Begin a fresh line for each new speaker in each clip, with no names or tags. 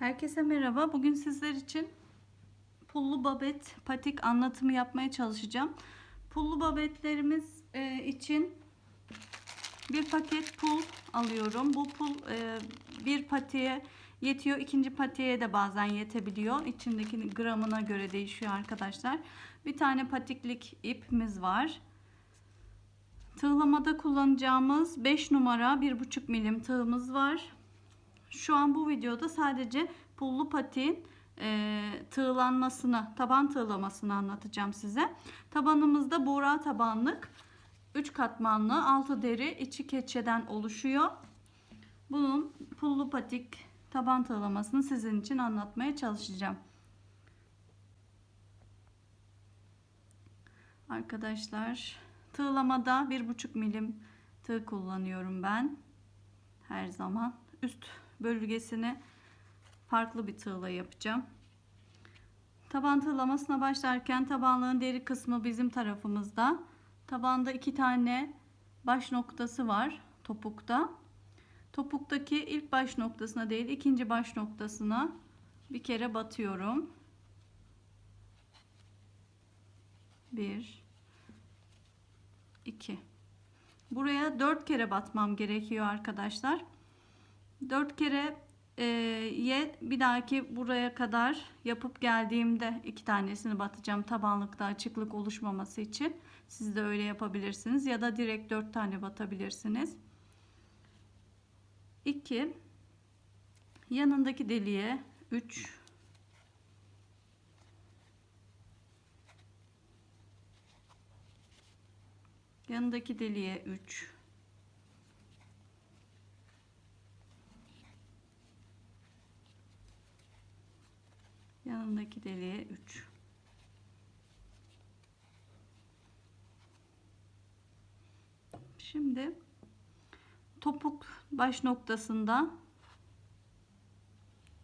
Herkese merhaba. Bugün sizler için pullu babet patik anlatımı yapmaya çalışacağım. Pullu babetlerimiz e, için bir paket pul alıyorum. Bu pul e, bir patiye yetiyor. ikinci patiye de bazen yetebiliyor. İçindeki gramına göre değişiyor arkadaşlar. Bir tane patiklik ipimiz var. Tığlamada kullanacağımız 5 numara 1,5 milim tığımız var. Şu an bu videoda sadece pullu patiğin e, tığlanmasını, taban tığlamasını anlatacağım size. Tabanımızda buğra tabanlık 3 katmanlı altı deri içi keçeden oluşuyor. Bunun pullu patik taban tığlamasını sizin için anlatmaya çalışacağım. Arkadaşlar tığlamada 1,5 milim tığ kullanıyorum ben. Her zaman üst bölgesini farklı bir tığla yapacağım. Taban tığlamasına başlarken tabanlığın deri kısmı bizim tarafımızda. Tabanda iki tane baş noktası var topukta. Topuktaki ilk baş noktasına değil ikinci baş noktasına bir kere batıyorum. Bir, iki. Buraya dört kere batmam gerekiyor arkadaşlar. 4 kere e, ye bir dahaki buraya kadar yapıp geldiğimde iki tanesini batacağım tabanlıkta açıklık oluşmaması için. Siz de öyle yapabilirsiniz ya da direkt 4 tane batabilirsiniz. 2 yanındaki deliğe 3 yanındaki deliğe 3 yanındaki deliğe 3 şimdi topuk baş noktasında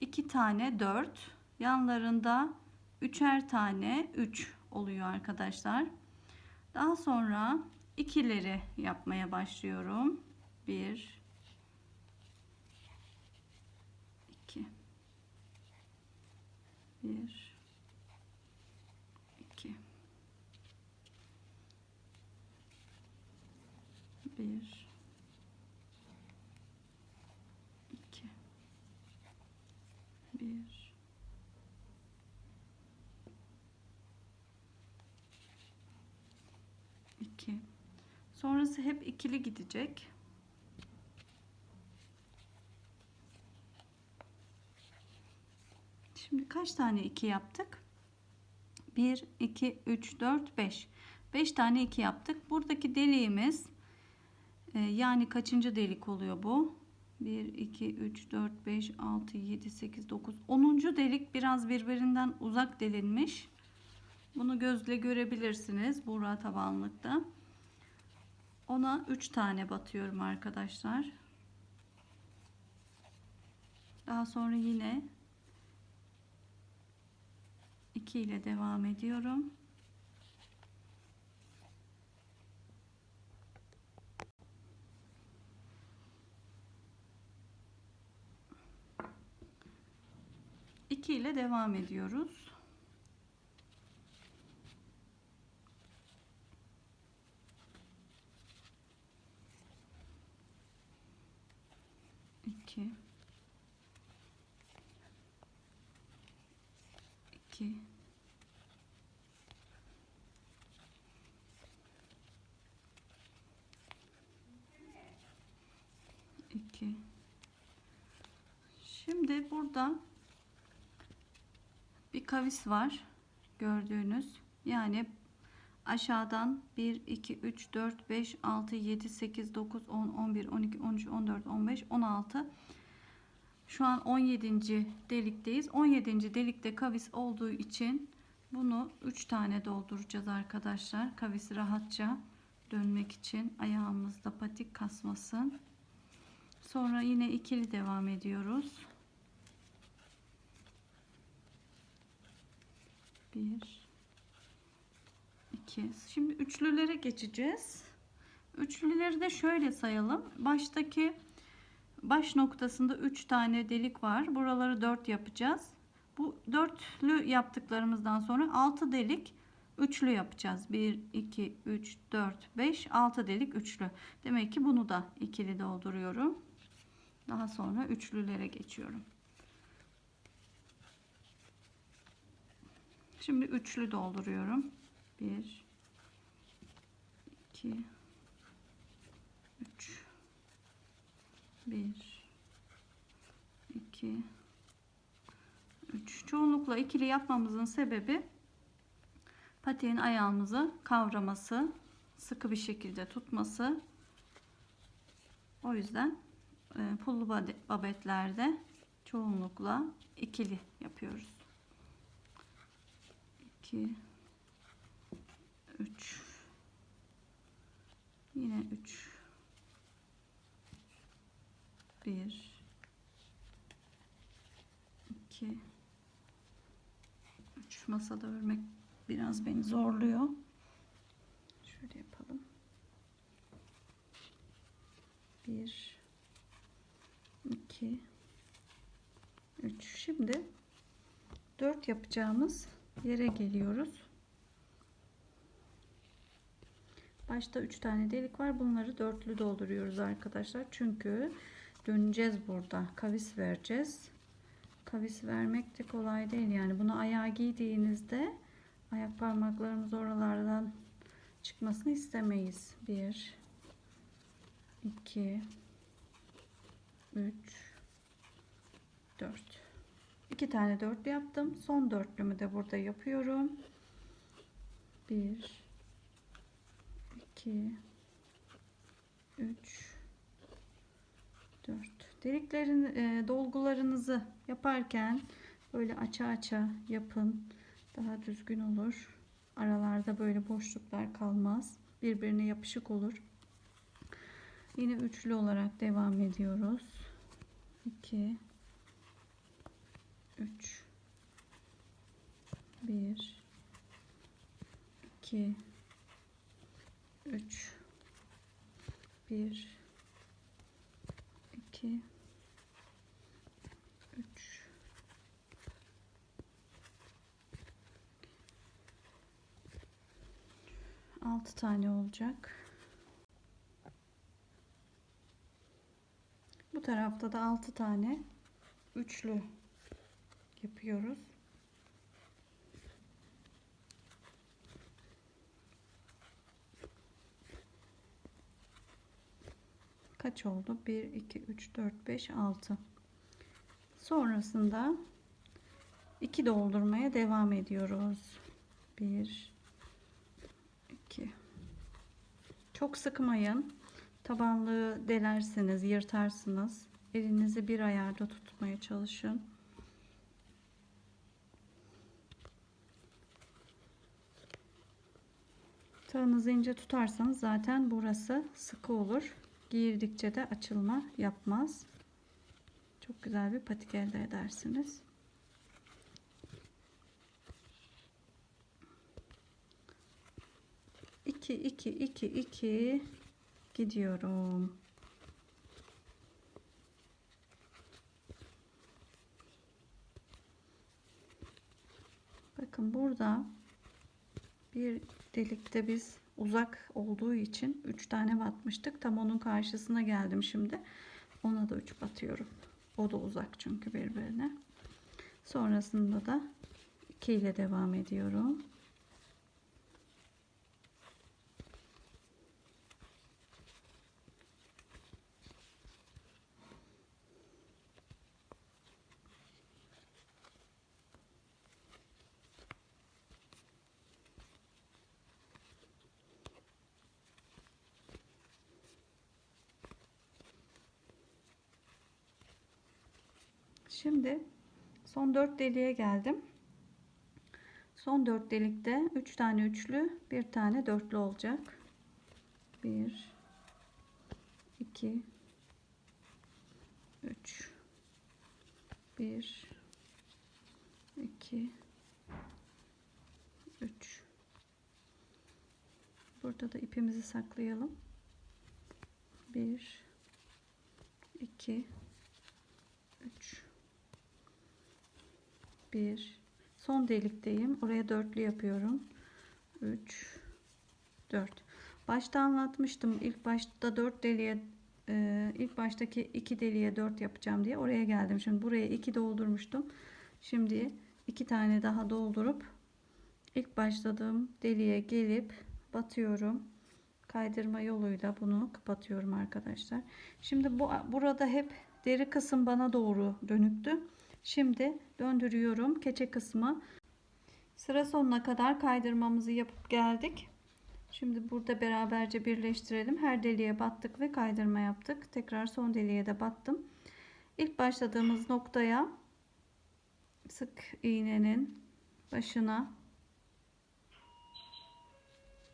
iki tane 4 yanlarında üçer tane 3 oluyor arkadaşlar. Daha sonra ikileri yapmaya başlıyorum. 1 2 bir, iki, bir, iki, bir, iki. Sonrası hep ikili gidecek. Şimdi kaç tane 2 yaptık? 1, 2, 3, 4, 5. 5 tane 2 yaptık. Buradaki deliğimiz e, yani kaçıncı delik oluyor bu? 1, 2, 3, 4, 5, 6, 7, 8, 9, 10. delik biraz birbirinden uzak delinmiş. Bunu gözle görebilirsiniz. Buğra tabanlıkta. Ona 3 tane batıyorum arkadaşlar. Daha sonra yine 2 ile devam ediyorum. İki ile devam ediyoruz. İki. İki. 2 Şimdi burada bir kavis var gördüğünüz yani aşağıdan 1 2 3 4 5 6 7 8 9 10 11 12 13 14 15 16 şu an 17. delikteyiz 17. delikte kavis olduğu için bunu 3 tane dolduracağız arkadaşlar kavisi rahatça dönmek için ayağımızda patik kasmasın Sonra yine ikili devam ediyoruz. Bir, iki. Şimdi üçlülere geçeceğiz. Üçlüleri de şöyle sayalım. Baştaki baş noktasında 3 tane delik var. Buraları 4 yapacağız. Bu dörtlü yaptıklarımızdan sonra 6 delik üçlü yapacağız. 1, 2, 3, 4, 5, 6 delik üçlü. Demek ki bunu da ikili dolduruyorum. Daha sonra üçlülere geçiyorum. Şimdi üçlü dolduruyorum. 1 2 3 1 2 3 çoğunlukla ikili yapmamızın sebebi patiğin ayağımızı kavraması sıkı bir şekilde tutması. O yüzden e, pullu babetlerde çoğunlukla ikili yapıyoruz. 2 3 yine 3 1 2 3 masada örmek biraz beni zorluyor. Şöyle yapalım. 1 2 3 Şimdi 4 yapacağımız yere geliyoruz. Başta 3 tane delik var. Bunları dörtlü dolduruyoruz arkadaşlar. Çünkü döneceğiz burada. Kavis vereceğiz. Kavis vermek de kolay değil. Yani bunu ayağa giydiğinizde ayak parmaklarımız oralardan çıkmasını istemeyiz. 1 2 3 4 2 tane dörtlü yaptım. Son dörtlümü de burada yapıyorum. 1 2 3 4 deliklerin e, dolgularınızı yaparken böyle aça aça yapın. Daha düzgün olur. Aralarda böyle boşluklar kalmaz. Birbirine yapışık olur. Yine üçlü olarak devam ediyoruz. 2 3 1 2 3 1 2 3 6 tane olacak. Bu tarafta da 6 tane üçlü yapıyoruz. Kaç oldu? 1, 2, 3, 4, 5, 6. Sonrasında 2 doldurmaya devam ediyoruz. 1, 2. Çok sıkmayın. Tabanlığı delersiniz, yırtarsınız. Elinizi bir ayarda tutmaya çalışın. Tığınızı ince tutarsanız zaten burası sıkı olur. Giyirdikçe de açılma yapmaz. Çok güzel bir patik elde edersiniz. İki, iki, iki, iki gidiyorum. Bakın burada bir delikte biz uzak olduğu için 3 tane batmıştık. Tam onun karşısına geldim şimdi. Ona da 3 batıyorum. O da uzak çünkü birbirine. Sonrasında da 2 ile devam ediyorum. Şimdi son 4 deliğe geldim. Son 4 delikte 3 tane üçlü, bir tane dörtlü olacak. 1 2 3 1 2 3 Burada da ipimizi saklayalım. 1 2 1 son delikteyim. Oraya dörtlü yapıyorum. 3 4 Başta anlatmıştım. İlk başta 4 deliğe e, ilk baştaki 2 deliğe 4 yapacağım diye oraya geldim. Şimdi buraya 2 doldurmuştum. Şimdi 2 tane daha doldurup ilk başladığım deliğe gelip batıyorum. Kaydırma yoluyla bunu kapatıyorum arkadaşlar. Şimdi bu burada hep deri kısım bana doğru dönüktü. Şimdi döndürüyorum keçe kısmı. Sıra sonuna kadar kaydırmamızı yapıp geldik. Şimdi burada beraberce birleştirelim. Her deliğe battık ve kaydırma yaptık. Tekrar son deliğe de battım. İlk başladığımız noktaya sık iğnenin başına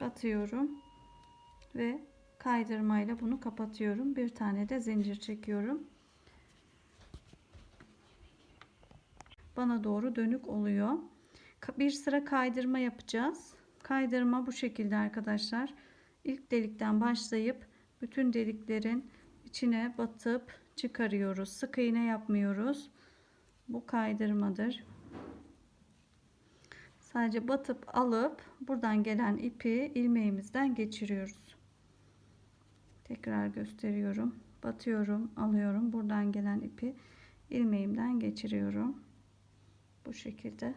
batıyorum ve kaydırmayla bunu kapatıyorum. Bir tane de zincir çekiyorum. Bana doğru dönük oluyor. Bir sıra kaydırma yapacağız. Kaydırma bu şekilde arkadaşlar. İlk delikten başlayıp bütün deliklerin içine batıp çıkarıyoruz. Sık iğne yapmıyoruz. Bu kaydırmadır. Sadece batıp alıp buradan gelen ipi ilmeğimizden geçiriyoruz. Tekrar gösteriyorum. Batıyorum, alıyorum. Buradan gelen ipi ilmeğimden geçiriyorum. Bu şekilde.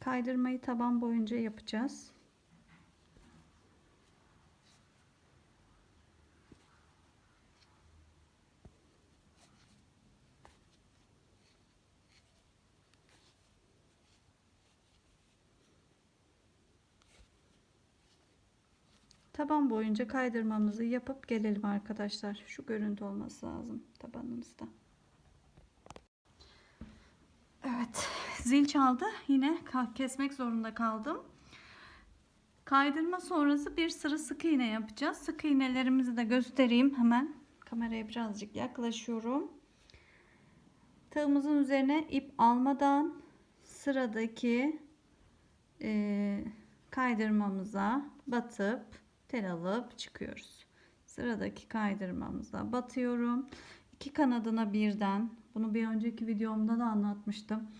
Kaydırmayı taban boyunca yapacağız. Taban boyunca kaydırmamızı yapıp gelelim arkadaşlar. Şu görüntü olması lazım tabanımızda. Evet, zil çaldı. Yine kesmek zorunda kaldım. Kaydırma sonrası bir sıra sık iğne yapacağız. Sık iğnelerimizi de göstereyim hemen. Kameraya birazcık yaklaşıyorum. Tığımızın üzerine ip almadan sıradaki e, kaydırmamıza batıp tel alıp çıkıyoruz. Sıradaki kaydırmamıza batıyorum. İki kanadına birden bunu bir önceki videomda da anlatmıştım.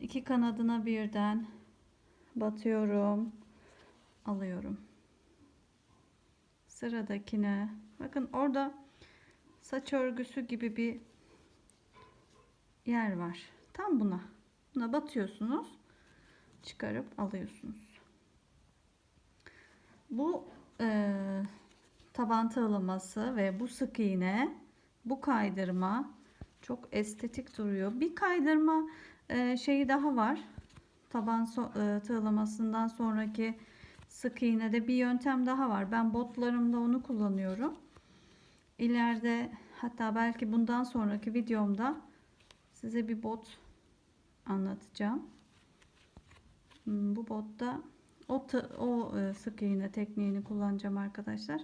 İki kanadına birden batıyorum. Alıyorum. Sıradakine bakın orada saç örgüsü gibi bir yer var. Tam buna. Buna batıyorsunuz. Çıkarıp alıyorsunuz. Bu e, taban tığlaması ve bu sık iğne bu kaydırma çok estetik duruyor. Bir kaydırma e, şeyi daha var. Taban so, e, tığlamasından sonraki sık iğnede bir yöntem daha var. Ben botlarımda onu kullanıyorum. İleride hatta belki bundan sonraki videomda size bir bot anlatacağım. Hmm, Bu botta o, o e, sık iğne tekniğini kullanacağım arkadaşlar.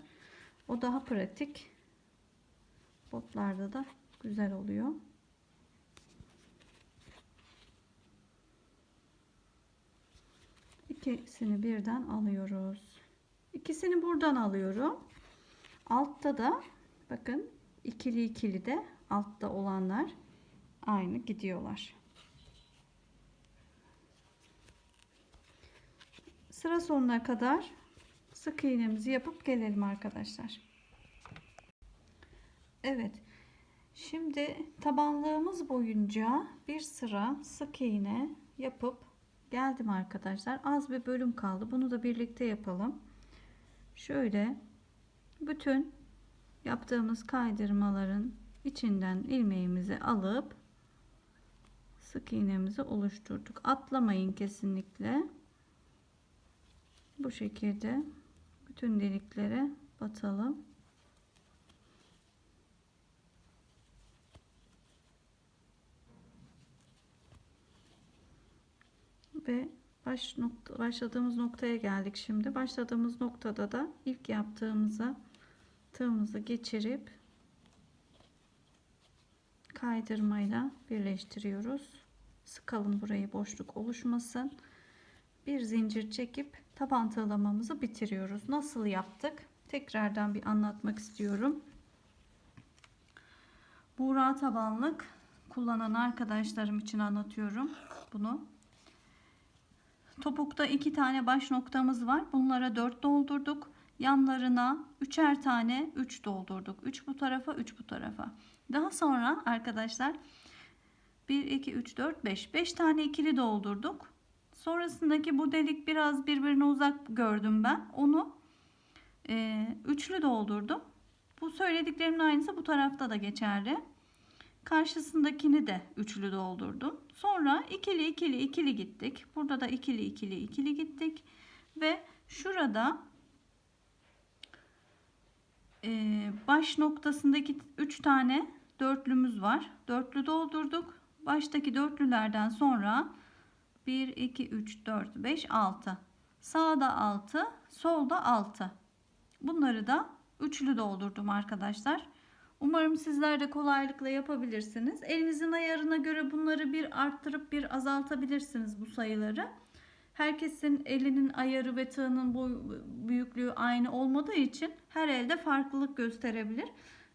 O daha pratik. Botlarda da güzel oluyor. İkisini birden alıyoruz. İkisini buradan alıyorum. Altta da bakın ikili ikili de altta olanlar aynı gidiyorlar. Sıra sonuna kadar sık iğnemizi yapıp gelelim arkadaşlar. Evet. Şimdi tabanlığımız boyunca bir sıra sık iğne yapıp geldim arkadaşlar. Az bir bölüm kaldı. Bunu da birlikte yapalım. Şöyle bütün yaptığımız kaydırmaların içinden ilmeğimizi alıp sık iğnemizi oluşturduk. Atlamayın kesinlikle. Bu şekilde bütün deliklere batalım. ve baş nokta, başladığımız noktaya geldik şimdi. Başladığımız noktada da ilk yaptığımıza tığımızı geçirip kaydırmayla birleştiriyoruz. Sıkalım burayı boşluk oluşmasın. Bir zincir çekip taban tığlamamızı bitiriyoruz. Nasıl yaptık? Tekrardan bir anlatmak istiyorum. Buğra tabanlık kullanan arkadaşlarım için anlatıyorum bunu. Topukta iki tane baş noktamız var. Bunlara 4 doldurduk. Yanlarına üçer tane 3 doldurduk. 3 bu tarafa 3 bu tarafa. Daha sonra arkadaşlar 1, 2, 3, 4, 5. 5 tane ikili doldurduk. Sonrasındaki bu delik biraz birbirine uzak gördüm ben. Onu e, üçlü doldurdum. Bu söylediklerimin aynısı bu tarafta da geçerli. Karşısındakini de üçlü doldurdum. Sonra ikili ikili ikili gittik. Burada da ikili ikili ikili gittik. Ve şurada e, baş noktasındaki 3 tane dörtlümüz var. Dörtlü doldurduk. Baştaki dörtlülerden sonra 1, 2, 3, 4, 5, 6. Sağda 6, solda 6. Bunları da üçlü doldurdum arkadaşlar. Umarım sizler de kolaylıkla yapabilirsiniz. Elinizin ayarına göre bunları bir arttırıp bir azaltabilirsiniz bu sayıları. Herkesin elinin ayarı ve tığının boy, büyüklüğü aynı olmadığı için her elde farklılık gösterebilir.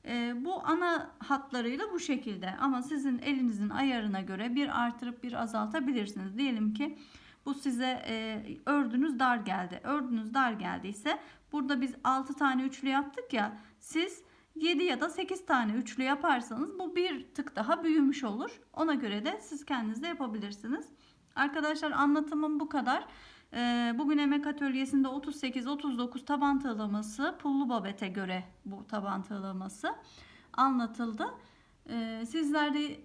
Ee, bu ana hatlarıyla bu şekilde ama sizin elinizin ayarına göre bir artırıp bir azaltabilirsiniz. Diyelim ki bu size e, ördünüz dar geldi. Ördünüz dar geldiyse burada biz 6 tane üçlü yaptık ya siz 7 ya da 8 tane üçlü yaparsanız bu bir tık daha büyümüş olur. Ona göre de siz kendiniz de yapabilirsiniz. Arkadaşlar anlatımım bu kadar. Ee, Bugün emek atölyesinde 38-39 taban tığlaması pullu babete göre bu taban tığlaması anlatıldı. Ee, Sizler de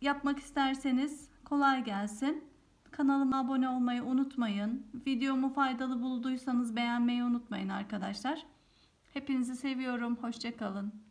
yapmak isterseniz kolay gelsin. Kanalıma abone olmayı unutmayın. Videomu faydalı bulduysanız beğenmeyi unutmayın arkadaşlar. Hepinizi seviyorum. Hoşçakalın.